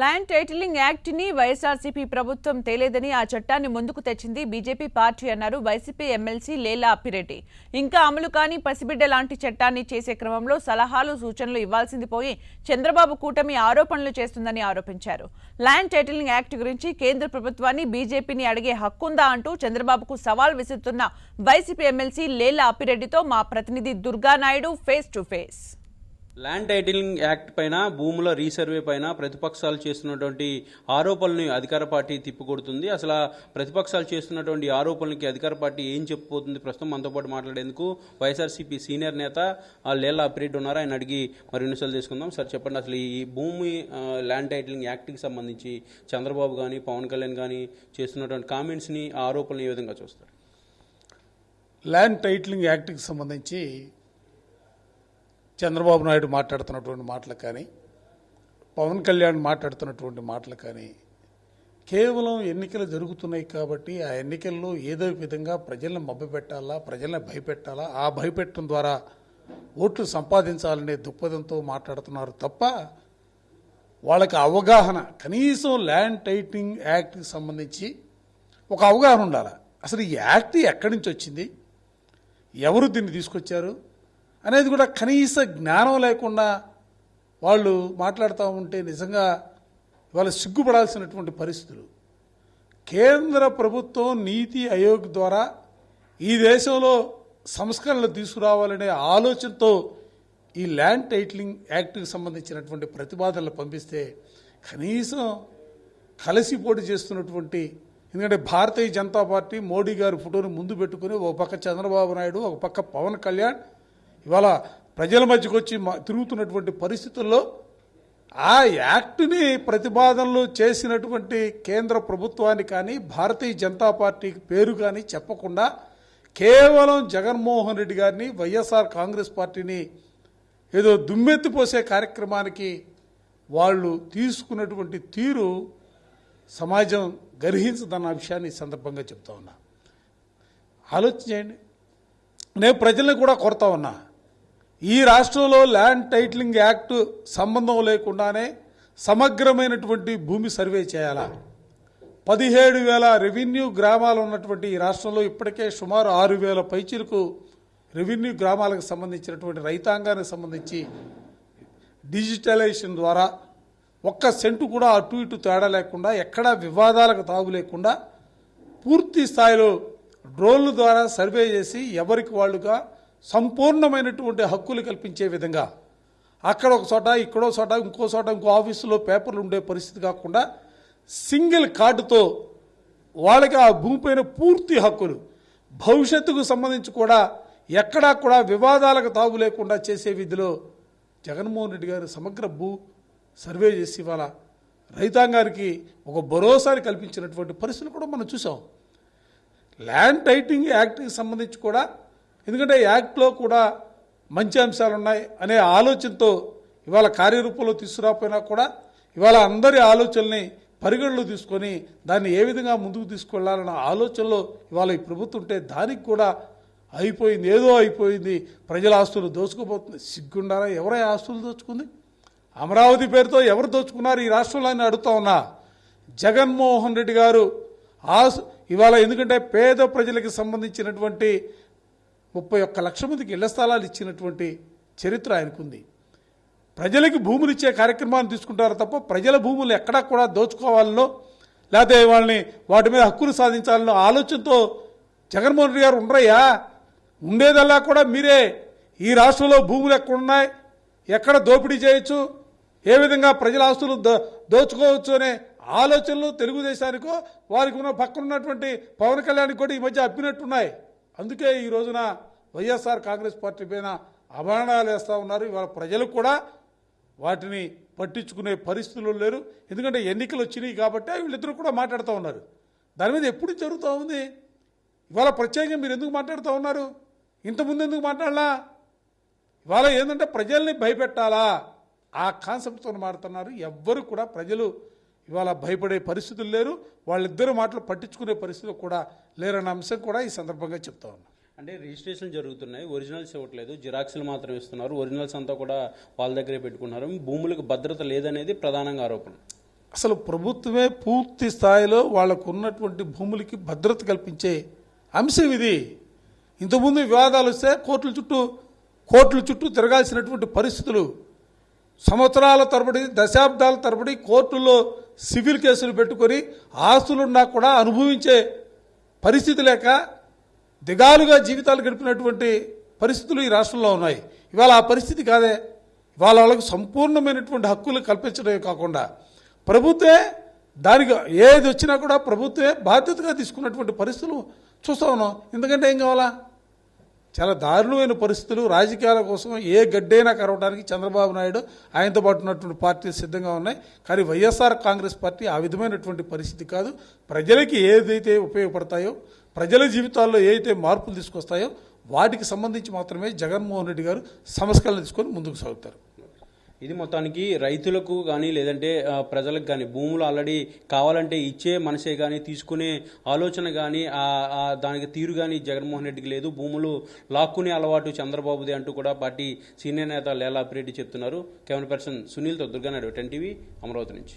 Land titling యాక్ట్ని YSRCP ప్రభుత్వం తేలేదని ఆ చట్టాన్ని ముందుకు తెచ్చింది బీజేపీ పార్టీ అన్నారు వైసీపీ ఎమ్మెల్సీ లేలా అప్పిరెడ్డి. ఇంకా అమలు కాని పసిబిడ్డ లాంటి చట్టాన్ని చేసే క్రమంలో సలహాలు సూచనలు ఇవ్వాల్సింది పోయి చంద్రబాబు కూటమి ఆరోపణలు చేస్తుందని ఆరోపించారు. ల్యాండ్ టైటిలింగ్ యాక్ట్ గురించి కేంద్ర ప్రభుత్వాన్ని బీజేపీని అడిగే హక్కుందా అంటూ చంద్రబాబుకు సవాల్ విసురుతున్న వైసీపీ ఎమ్మెల్సీ లేలా అప్పిరెడ్డితో మా ప్రతినిధి Durganaidu face to face. Land titling act పైన భూముల రీసర్వే పైన ప్రతిపక్షాలు చేస్తున్నటువంటి ఆరోపణల్ని అధికార పార్టీ తిప్పికొడుతుంది. అసలు ప్రతిపక్షాలు చేస్తున్నటువంటి ఆరోపణలకి అధికార పార్టీ ఏం చెప్పబోతుంది ప్రస్తుతం మనతో పాటు మాట్లాడేందుకు వైఎస్ఆర్సీపీ సీనియర్ నేత లేలా అప్రేట్ ఉన్నారు. ఆయన అడిగి మరి నిమిషాలు తీసుకుందాం. సార్ చెప్పండి అసలు ఈ భూమి ల్యాండ్ టైటిలింగ్ యాక్ట్కి సంబంధించి చంద్రబాబు కానీ పవన్ కళ్యాణ్ కానీ చేస్తున్నటువంటి కామెంట్స్ని ఆ ఆరోపణలు ఏ విధంగా చూస్తారు? ల్యాండ్ టైటిలింగ్ యాక్ట్కి సంబంధించి చంద్రబాబు నాయుడు మాట్లాడుతున్నటువంటి మాటలు కానీ పవన్ కళ్యాణ్ మాట్లాడుతున్నటువంటి మాటలు కానీ కేవలం ఎన్నికలు జరుగుతున్నాయి కాబట్టి ఆ ఎన్నికల్లో ఏదో విధంగా ప్రజల్ని మభ్యపెట్టాలా ప్రజల్ని భయపెట్టాలా? ఆ భయపెట్టడం ద్వారా ఓట్లు సంపాదించాలనే దృక్పథంతో మాట్లాడుతున్నారు తప్ప వాళ్ళకి అవగాహన కనీసం ల్యాండ్ టైటింగ్ యాక్ట్కి సంబంధించి ఒక అవగాహన ఉండాలి? అసలు ఈ యాక్ట్ ఎక్కడి నుంచి వచ్చింది? ఎవరు దీన్ని తీసుకొచ్చారు? అనేది కూడా కనీస జ్ఞానం లేకుండా వాళ్ళు మాట్లాడుతూ ఉంటే నిజంగా వాళ్ళు సిగ్గుపడాల్సినటువంటి పరిస్థితులు. కేంద్ర ప్రభుత్వం నీతి ఆయోగ్ ద్వారా ఈ దేశంలో సంస్కరణలు తీసుకురావాలనే ఆలోచనతో ఈ ల్యాండ్ టైటిలింగ్ యాక్ట్కి సంబంధించినటువంటి ప్రతిపాదనలు పంపిస్తే కనీసం కలిసి పోటీ చేస్తున్నటువంటి ఎందుకంటే భారతీయ జనతా పార్టీ మోడీ గారి ఫోటోని ముందు పెట్టుకుని ఒక పక్క చంద్రబాబు నాయుడు ఒక పక్క పవన్ కళ్యాణ్ ఇవాళ ప్రజల మధ్యకు వచ్చి తిరుగుతున్నటువంటి పరిస్థితుల్లో ఆ యాక్ట్ని ప్రతిపాదనలు చేసినటువంటి కేంద్ర ప్రభుత్వాన్ని కానీ భారతీయ జనతా పార్టీకి పేరు కానీ చెప్పకుండా కేవలం జగన్మోహన్ రెడ్డి గారిని వైఎస్ఆర్ కాంగ్రెస్ పార్టీని ఏదో దుమ్మెత్తిపోసే కార్యక్రమానికి వాళ్ళు తీసుకున్నటువంటి తీరు సమాజం గర్హించదన్న విషయాన్ని ఈ సందర్భంగా చెప్తా ఉన్నా. ఆలోచన చేయండి. నేను ప్రజల్ని కూడా కొడతా ఉన్నా. ఈ రాష్ట్రంలో ల్యాండ్ టైటిలింగ్ యాక్ట్ సంబంధం లేకుండానే సమగ్రమైనటువంటి భూమి సర్వే చేయాలా? పదిహేడు వేల రెవెన్యూ గ్రామాలు ఉన్నటువంటి ఈ రాష్ట్రంలో ఇప్పటికే సుమారు ఆరు వేల పైచిలకు రెవెన్యూ గ్రామాలకు సంబంధించినటువంటి రైతాంగానికి సంబంధించి డిజిటలైజేషన్ ద్వారా ఒక్క సెంటు కూడా అటు ఇటు తేడా లేకుండా ఎక్కడా వివాదాలకు తాగు లేకుండా పూర్తి స్థాయిలో డ్రోన్ల ద్వారా సర్వే చేసి ఎవరికి వాళ్ళుగా సంపూర్ణమైనటువంటి హక్కులు కల్పించే విధంగా అక్కడ ఒక చోట ఇక్కడో చోట ఇంకో చోట ఇంకో ఆఫీసులో పేపర్లు ఉండే పరిస్థితి కాకుండా సింగిల్ కార్డుతో వాళ్ళకి ఆ భూమిపైన పూర్తి హక్కులు భవిష్యత్తుకు సంబంధించి కూడా ఎక్కడా కూడా వివాదాలకు తావు లేకుండా చేసే విధిలో జగన్మోహన్ రెడ్డి గారు సమగ్ర భూ సర్వే చేసి ఇవాళ రైతాంగానికి ఒక భరోసాని కల్పించినటువంటి పరిస్థితులు కూడా మనం చూసాం. ల్యాండ్ టైటింగ్ యాక్ట్కి సంబంధించి కూడా ఎందుకంటే యాక్ట్లో కూడా మంచి అంశాలు ఉన్నాయి అనే ఆలోచనతో ఇవాళ కార్యరూపంలో తీసుకురాకపోయినా కూడా ఇవాళ అందరి ఆలోచనల్ని పరిగణలో తీసుకొని దాన్ని ఏ విధంగా ముందుకు తీసుకెళ్ళాలన్న ఆలోచనలో ఇవాళ ఈ ప్రభుత్వం ఉంటే దానికి కూడా అయిపోయింది ఏదో అయిపోయింది. ప్రజల ఆస్తులు దోచుకుపోతుంది. సిగ్గుండారా ఎవరై ఆస్తులు దోచుకుంది? అమరావతి పేరుతో ఎవరు దోచుకున్నారు? ఈ రాష్ట్రంలో అని అడుగుతా ఉన్నా. జగన్మోహన్ రెడ్డి గారు ఆసు ఇవాళ ఎందుకంటే పేద ప్రజలకు సంబంధించినటువంటి ముప్పై ఒక్క లక్షల మందికి ఇళ్ళ స్థలాలు ఇచ్చినటువంటి చరిత్ర ఆయనకుంది. ప్రజలకి భూములు ఇచ్చే కార్యక్రమాన్ని తీసుకుంటారు తప్ప ప్రజల భూములు ఎక్కడా కూడా దోచుకోవాలనో లేకపోతే వాళ్ళని వాటి మీద హక్కులు సాధించాలనో ఆలోచనతో జగన్మోహన్ రెడ్డి గారు ఉండరయ్యా? ఉండేదల్లా కూడా మీరే. ఈ రాష్ట్రంలో భూములు ఎక్కడున్నాయి? ఎక్కడ దోపిడీ చేయొచ్చు? ఏ విధంగా ప్రజల ఆస్తులు దో దోచుకోవచ్చు అనే ఆలోచనలు తెలుగుదేశానికో వారికి ఉన్న పక్కన ఉన్నటువంటి పవన్ కళ్యాణ్ కూడా ఈ మధ్య అప్పినట్టున్నాయి. అందుకే ఈ రోజున వైఎస్ఆర్ కాంగ్రెస్ పార్టీ పైన అభరణాలు వేస్తూ ఉన్నారు. ఇవాళ ప్రజలు కూడా వాటిని పట్టించుకునే పరిస్థితులు లేరు. ఎందుకంటే ఎన్నికలు వచ్చినాయి కాబట్టి వీళ్ళిద్దరూ కూడా మాట్లాడుతూ ఉన్నారు. దాని మీద ఎప్పుడు జరుగుతూ ఉంది? ఇవాళ ప్రత్యేకంగా మీరు ఎందుకు మాట్లాడుతూ ఉన్నారు? ఇంతకుముందు ఎందుకు మాట్లాడలా? ఇవాళ ఏంటంటే ప్రజల్ని భయపెట్టాలా? ఆ కాన్సెప్ట్తో మాట్లాడుతున్నారు. ఎవ్వరు కూడా ప్రజలు ఇవాళ భయపడే పరిస్థితులు లేరు. వాళ్ళిద్దరు మాటలు పట్టించుకునే పరిస్థితులు కూడా లేరన్న అంశం కూడా ఈ సందర్భంగా చెప్తా ఉన్నాను అంటే రిజిస్ట్రేషన్ జరుగుతున్నాయి. ఒరిజినల్స్ ఇవ్వట్లేదు. జిరాక్స్లు మాత్రం ఇస్తున్నారు. ఒరిజినల్స్ అంతా కూడా వాళ్ళ దగ్గరే పెట్టుకున్నారు భూములకు భద్రత లేదనేది ప్రధానంగా ఆరోపణ. అసలు ప్రభుత్వమే పూర్తి స్థాయిలో వాళ్ళకు ఉన్నటువంటి భూములకి భద్రత కల్పించే అంశం ఇది. ఇంతకుముందు వివాదాలు వస్తే కోర్టుల చుట్టూ కోర్టుల చుట్టూ తిరగాల్సినటువంటి పరిస్థితులు. సంవత్సరాల తరబడి దశాబ్దాల తరబడి కోర్టుల్లో సివిల్ కేసులు పెట్టుకొని ఆస్తులున్నా కూడా అనుభవించే పరిస్థితి లేక దిగాలుగా జీవితాలు గడిపినటువంటి పరిస్థితులు ఈ రాష్ట్రంలో ఉన్నాయి. ఇవాళ ఆ పరిస్థితి కాదే. ఇవాళ వాళ్ళకు సంపూర్ణమైనటువంటి హక్కులు కల్పించడమే కాకుండా ప్రభుత్వే దానికి ఏది వచ్చినా కూడా ప్రభుత్వే బాధ్యతగా తీసుకున్నటువంటి పరిస్థితులు చూస్తా ఉన్నాం. ఎందుకంటే ఏం కావాలా? చాలా దారుణమైన పరిస్థితులు. రాజకీయాల కోసం ఏ గడ్డైనా కరవడానికి చంద్రబాబు నాయుడు ఆయనతో పాటు ఉన్నటువంటి పార్టీలు సిద్ధంగా ఉన్నాయి. కానీ వైఎస్ఆర్ కాంగ్రెస్ పార్టీ ఆ విధమైనటువంటి పరిస్థితి కాదు. ప్రజలకి ఏదైతే ఉపయోగపడతాయో ప్రజల జీవితాల్లో ఏదైతే మార్పులు తీసుకొస్తాయో వాటికి సంబంధించి మాత్రమే జగన్మోహన్ రెడ్డి గారు సంస్కరణ తీసుకొని ముందుకు సాగుతారు. ఇది మొత్తానికి రైతులకు కానీ లేదంటే ప్రజలకు కానీ భూములు ఆల్రెడీ కావాలంటే ఇచ్చే మనసే కానీ తీసుకునే ఆలోచన కానీ దానికి తీరు కానీ జగన్మోహన్ రెడ్డికి లేదు. భూములు లాక్కునే అలవాటు చంద్రబాబుది అంటూ కూడా పార్టీ సీనియర్ నేత లేలా అప్పిరెడ్డి చెప్తున్నారు. కెమెరా పర్సన్ సునీల్తో దుర్గానాయుడు టెన్ టీవీ అమరావతి నుంచి.